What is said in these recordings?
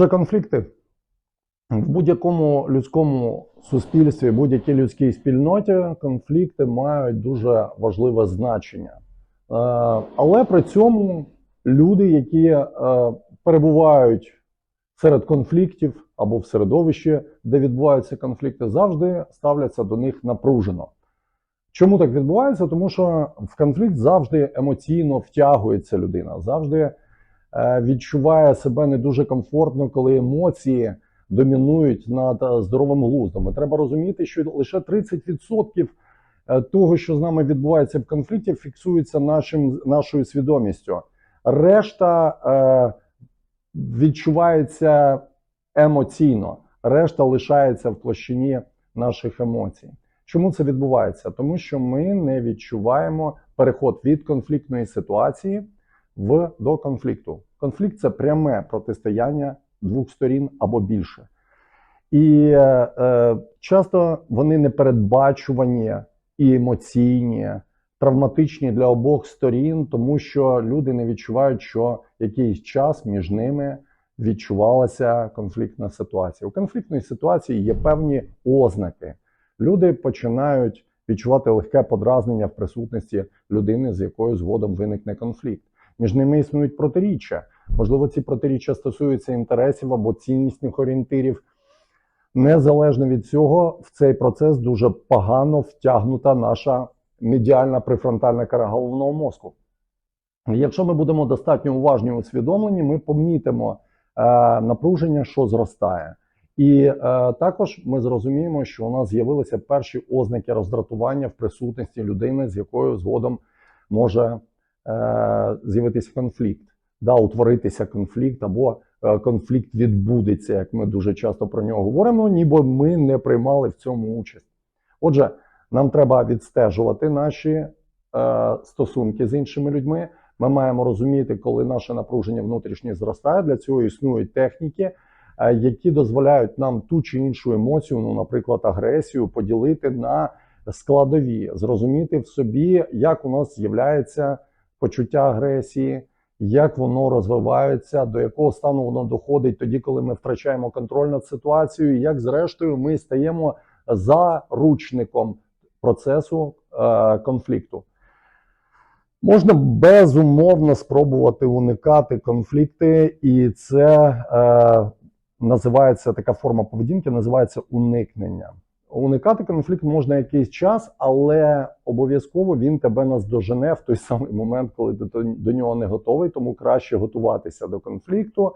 Отже, конфлікти в будь-якому людському суспільстві, будь-якій людській спільноті конфлікти мають дуже важливе значення. Е, Але при цьому люди, які е, перебувають серед конфліктів або в середовищі, де відбуваються конфлікти, завжди ставляться до них напружено. Чому так відбувається? Тому що в конфлікт завжди емоційно втягується людина, завжди відчуває себе не дуже комфортно, коли емоції домінують над е, здоровим глуздом. І треба розуміти, що лише 30% е, того, що з нами відбувається в конфлікті, фіксується нашим, нашою свідомістю. Решта е, відчувається емоційно, решта лишається в площині наших емоцій. Чому це відбувається? Тому що ми не відчуваємо переход від конфліктної ситуації в, до конфлікту. Конфлікт це пряме протистояння двох сторін або більше. І е, е, часто вони непередбачувані і емоційні, травматичні для обох сторін, тому що люди не відчувають, що якийсь час між ними відчувалася конфліктна ситуація. У конфліктної ситуації є певні ознаки. Люди починають відчувати легке подразнення в присутності людини, з якою згодом виникне конфлікт. Між ними існують протиріччя. Можливо, ці протиріччя стосуються інтересів або ціннісних орієнтирів. Незалежно від цього, в цей процес дуже погано втягнута наша медіальна префронтальна кора головного мозку. Якщо ми будемо достатньо уважні усвідомлені, ми помітимо е, напруження, що зростає. І е, також ми зрозуміємо, що у нас з'явилися перші ознаки роздратування в присутності людини, з якою згодом може з'явитися конфлікт, да, утворитися конфлікт або е, конфлікт відбудеться, як ми дуже часто про нього говоримо, ніби ми не приймали в цьому участь. Отже, нам треба відстежувати наші е, стосунки з іншими людьми. Ми маємо розуміти, коли наше напруження внутрішнє зростає. Для цього існують техніки, е, які дозволяють нам ту чи іншу емоцію, ну, наприклад, агресію, поділити на складові, зрозуміти в собі, як у нас з'являється почуття агресії, як воно розвивається, до якого стану воно доходить тоді, коли ми втрачаємо контроль над ситуацією, і як зрештою ми стаємо заручником процесу е, конфлікту. Можна безумовно спробувати уникати конфлікти, і це е, називається така форма поведінки, називається уникнення. Уникати конфлікт можна якийсь час, але обов'язково він тебе наздожене в той самий момент, коли ти до, нього не готовий, тому краще готуватися до конфлікту,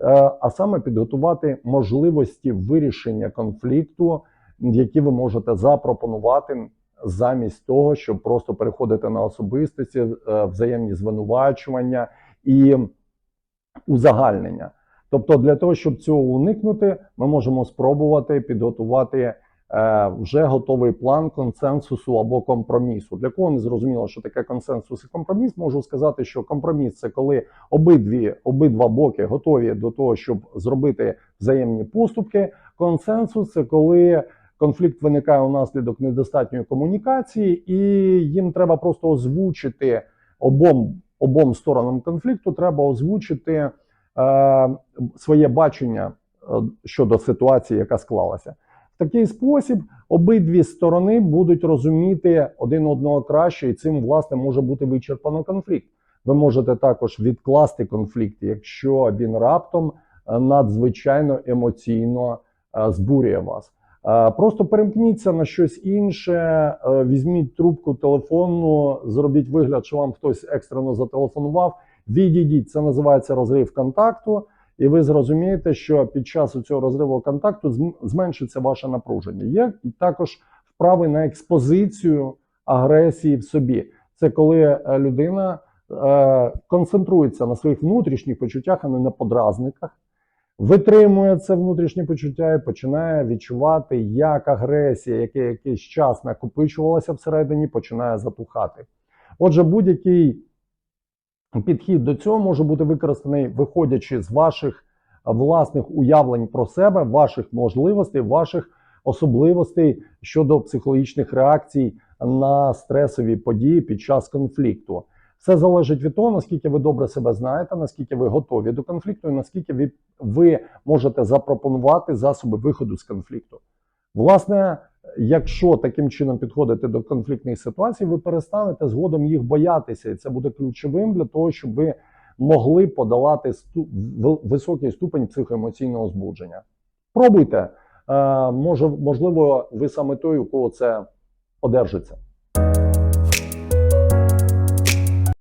е, а саме підготувати можливості вирішення конфлікту, які ви можете запропонувати замість того, щоб просто переходити на особистості, е, взаємні звинувачування і узагальнення. Тобто, для того, щоб цього уникнути, ми можемо спробувати підготувати вже готовий план консенсусу або компромісу. Для кого не зрозуміло, що таке консенсус і компроміс, можу сказати, що компроміс це коли обидві обидва боки готові до того, щоб зробити взаємні поступки. Консенсус це коли конфлікт виникає унаслідок недостатньої комунікації, і їм треба просто озвучити обом обом сторонам конфлікту. Треба озвучити е, своє бачення е, щодо ситуації, яка склалася. В такий спосіб обидві сторони будуть розуміти один одного краще, і цим власне може бути вичерпано конфлікт. Ви можете також відкласти конфлікт, якщо він раптом е, надзвичайно емоційно е, збурює вас. Е, Просто перемкніться на щось інше, візьміть трубку телефонну, зробіть вигляд, що вам хтось екстрено зателефонував. Відійдіть, це називається розрив контакту, і ви зрозумієте, що під час цього розриву контакту зменшиться ваше напруження. Є також вправи на експозицію агресії в собі. Це коли е, людина е, концентрується на своїх внутрішніх почуттях, а не на подразниках витримує це внутрішнє почуття і починає відчувати, як агресія, яка якийсь час накопичувалася всередині, починає затухати. Отже, будь-який підхід до цього може бути використаний, виходячи з ваших власних уявлень про себе, ваших можливостей, ваших особливостей щодо психологічних реакцій на стресові події під час конфлікту. Все залежить від того, наскільки ви добре себе знаєте, наскільки ви готові до конфлікту, і наскільки ви, ви можете запропонувати засоби виходу з конфлікту. Власне, якщо таким чином підходити до конфліктних ситуацій, ви перестанете згодом їх боятися, і це буде ключовим для того, щоб ви могли подолати ступ... високий ступень психоемоційного збудження. Пробуйте. Е, може, можливо, ви саме той, у кого це одержиться.